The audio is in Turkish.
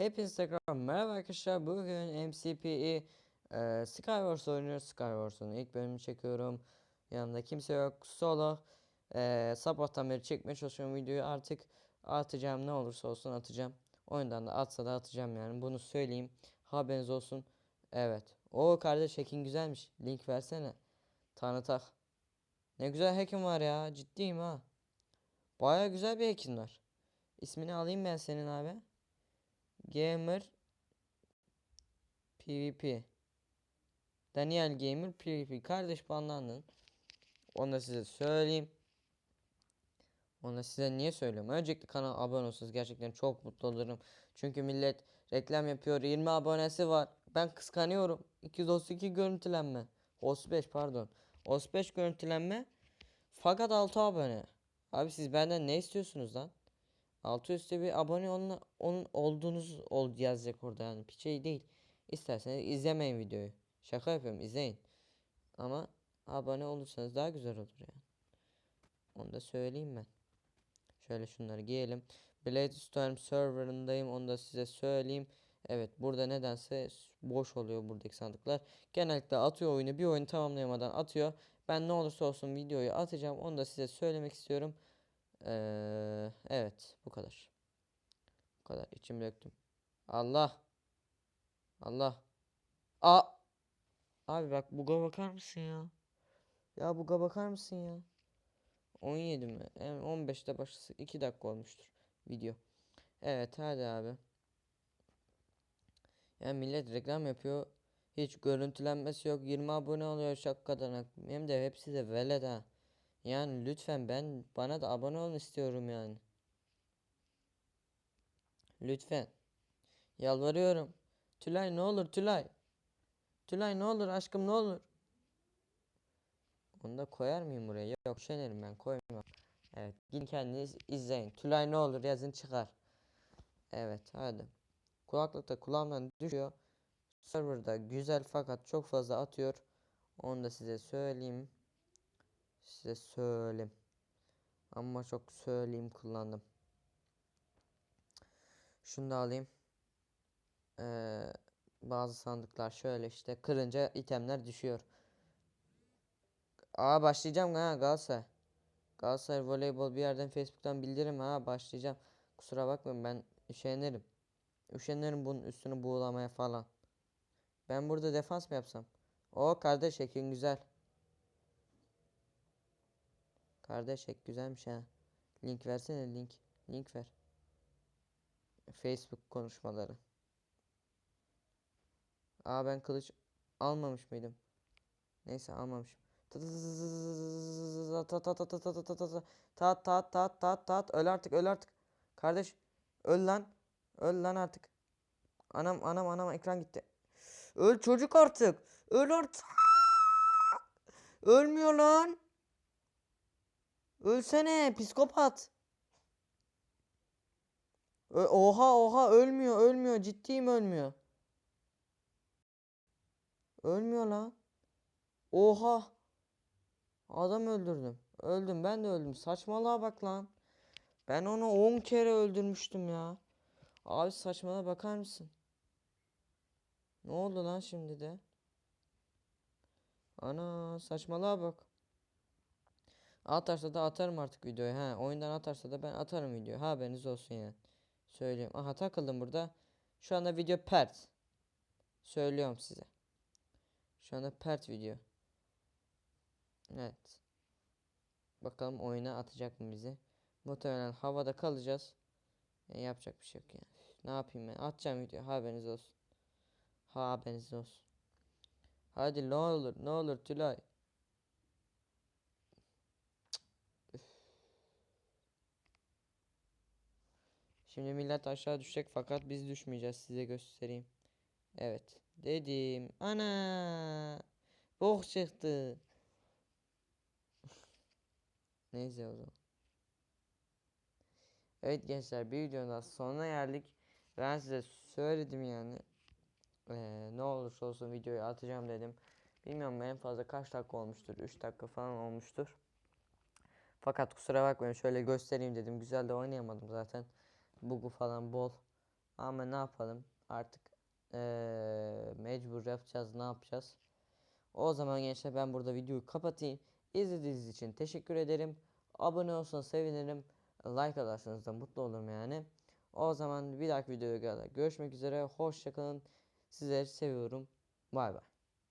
Hepinize tekrar merhaba arkadaşlar. Bugün MCPE e, Skywars oynuyoruz. Skywars'un ilk bölümünü çekiyorum. Yanımda kimse yok. Solo. E, sabahtan beri çekmeye çalışıyorum videoyu. Artık atacağım ne olursa olsun atacağım. Oyundan da atsa da atacağım yani. Bunu söyleyeyim. Haberiniz olsun. Evet. O kardeş hacking güzelmiş. Link versene. Tanıtak. Ne güzel hacking var ya. Ciddiyim ha. Baya güzel bir hacking var. İsmini alayım ben senin abi. Gamer PvP Daniel Gamer PvP kardeş banlandın. Onu size söyleyeyim. Onu size niye söylüyorum? Öncelikle kanala abone olsanız gerçekten çok mutlu olurum. Çünkü millet reklam yapıyor. 20 abonesi var. Ben kıskanıyorum. 232 görüntülenme. 35 pardon. 35 görüntülenme. Fakat 6 abone. Abi siz benden ne istiyorsunuz lan? Altı üstü bir abone olun, onun olduğunuz ol yazacak orada yani bir şey değil. İsterseniz izlemeyin videoyu. Şaka yapıyorum izleyin. Ama abone olursanız daha güzel olur yani. Onu da söyleyeyim ben. Şöyle şunları giyelim. Blade Storm serverındayım onu da size söyleyeyim. Evet burada nedense boş oluyor buradaki sandıklar. Genellikle atıyor oyunu bir oyunu tamamlayamadan atıyor. Ben ne olursa olsun videoyu atacağım onu da size söylemek istiyorum. Ee, evet bu kadar. Bu kadar içim döktüm. Allah. Allah. A. Abi bak buga bakar mısın ya? Ya buga bakar mısın ya? 17 mi? Yani 15'te başlası 2 dakika olmuştur video. Evet hadi abi. Ya millet reklam yapıyor. Hiç görüntülenmesi yok. 20 abone oluyor şakadan. Hem de hepsi de veled ha. Yani lütfen ben bana da abone olun istiyorum yani. Lütfen. Yalvarıyorum. Tülay ne olur Tülay. Tülay ne olur aşkım ne olur. Onu da koyar mıyım buraya? Yok şenerim ben koymam. Evet gidin kendiniz izleyin. Tülay ne olur yazın çıkar. Evet hadi. Kulaklıkta kulağımdan düşüyor. Serverda güzel fakat çok fazla atıyor. Onu da size söyleyeyim. Size söyleyeyim. Ama çok söyleyeyim kullandım. Şunu da alayım. Ee, bazı sandıklar şöyle işte kırınca itemler düşüyor. Aa başlayacağım ha Galatasaray. Galatasaray voleybol bir yerden Facebook'tan bildirim ha başlayacağım. Kusura bakmayın ben üşenirim. Üşenirim bunun üstünü buğulamaya falan. Ben burada defans mı yapsam? O kardeş ekin güzel. Kardeş ek güzelmiş ha. Link versene link. Link ver. Facebook konuşmaları. Aa ben kılıç almamış mıydım? Neyse almamışım. Tat tat tat tat tat tat tat tat tat öl artık öl artık. Kardeş öl lan. Öl lan artık. Anam anam anam ekran gitti. Öl çocuk artık. Öl artık. Ölmüyor lan. Ölsene psikopat. Ö- oha oha ölmüyor ölmüyor ciddiyim ölmüyor. Ölmüyor lan. Oha. Adam öldürdüm. Öldüm ben de öldüm. Saçmalığa bak lan. Ben onu 10 kere öldürmüştüm ya. Abi saçmalığa bakar mısın? Ne oldu lan şimdi de? Ana saçmalığa bak. Atarsa da atarım artık videoyu. Ha, oyundan atarsa da ben atarım video. Ha haberiniz olsun yani. Söyleyeyim. Aha takıldım burada. Şu anda video pert. Söylüyorum size. Şu anda pert video. Evet. Bakalım oyuna atacak mı bizi? Muhtemelen havada kalacağız. E, yapacak bir şey yok yani. Ne yapayım ben? Atacağım video. Haberiniz olsun. Haberiniz olsun. Hadi ne olur ne olur Tülay. Şimdi millet aşağı düşecek fakat biz düşmeyeceğiz size göstereyim. Evet dedim. Ana bok çıktı. Neyse o zaman. Evet gençler bir videonun sonuna geldik. Ben size söyledim yani. Ee, ne olursa olsun videoyu atacağım dedim. Bilmiyorum en fazla kaç dakika olmuştur. 3 dakika falan olmuştur. Fakat kusura bakmayın şöyle göstereyim dedim. Güzel de oynayamadım zaten. Bugu falan bol. Ama ne yapalım artık eee, mecbur yapacağız ne yapacağız. O zaman gençler ben burada videoyu kapatayım. İzlediğiniz için teşekkür ederim. Abone olsanız sevinirim. Like atarsanız da mutlu olurum yani. O zaman bir dahaki videoda görüşmek üzere. Hoşçakalın. Sizleri seviyorum. Bay bay.